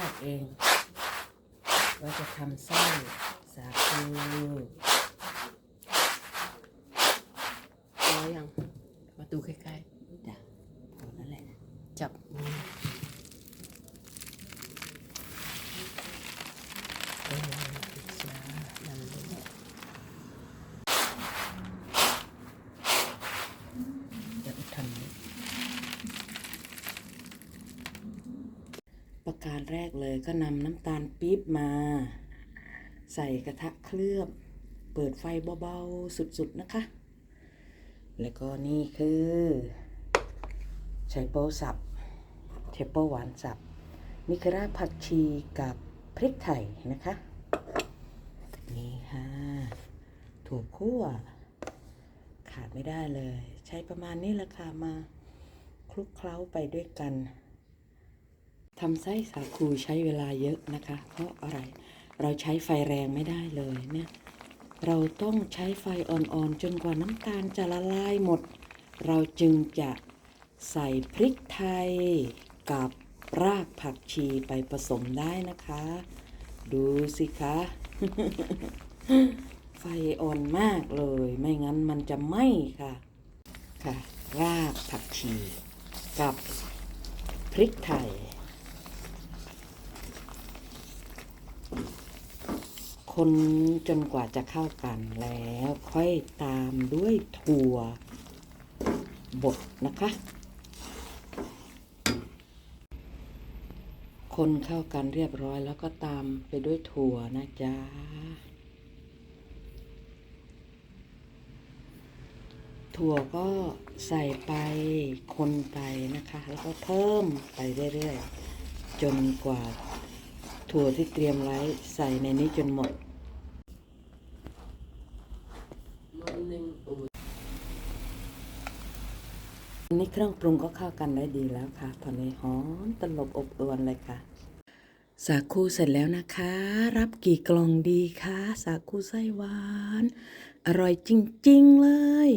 าดเอง ว่าจะทำไส้สาคูพอยังมาดูใกล้จ้ะพอแล้วแหละๆจับมือ ประการแรกเลยก็นำน้ำตาลปี๊บมา ใส่กระทะเคลือบ เปิดไฟเบาๆ สุดๆนะคะ แล้วก็นี่คือใช้โป๊สับใช้โป๊หวานสับ นี่คือรากผักชีกับพริกไทยนะคะ นี่ค่ะถั่วคั่ว ขาดไม่ได้เลย ใช้ประมาณนี้ละค่ะมาคลุกเคล้าไปด้วยกัน ทำไส้สาคูใช้เวลาเยอะนะคะ เพราะอะไรเราใช้ไฟแรงไม่ได้เลยเนี่ยเราต้องใช้ไฟอ่อนๆ จนกว่าน้ำตาลจะละลายหมด เราจึงจะใส่พริกไทยกับรากผักชีไปผสมได้นะคะ ดูสิคะ ไฟอ่อนมากเลย ไม่งั้นมันจะไหม้ค่ะค่ะ รากผักชีกับพริกไทย คนจนกว่าจะเข้ากันแล้วค่อยตามด้วยถั่วบดนะคะ คนเข้ากันเรียบร้อยแล้วก็ตามไปด้วยถั่วนะจ๊ะถั่วก็ใส่ไปคนไปนะคะ แล้วก็เพิ่มไปเรื่อยๆ จนกว่า ถั่วที่เตรียมไว้ใส่ในนี้จนหมดมันหนึ่งอูอันนี้เครื่องปรุงก็เข้ากันได้ดีแล้วค่ะ ตอนนี้หอมตลบอบอวนเลยค่ะ สาคูเสร็จแล้วนะคะ รับกี่กล่องดีคะ สาคูไส้หวาน อร่อยจริง ๆ เลย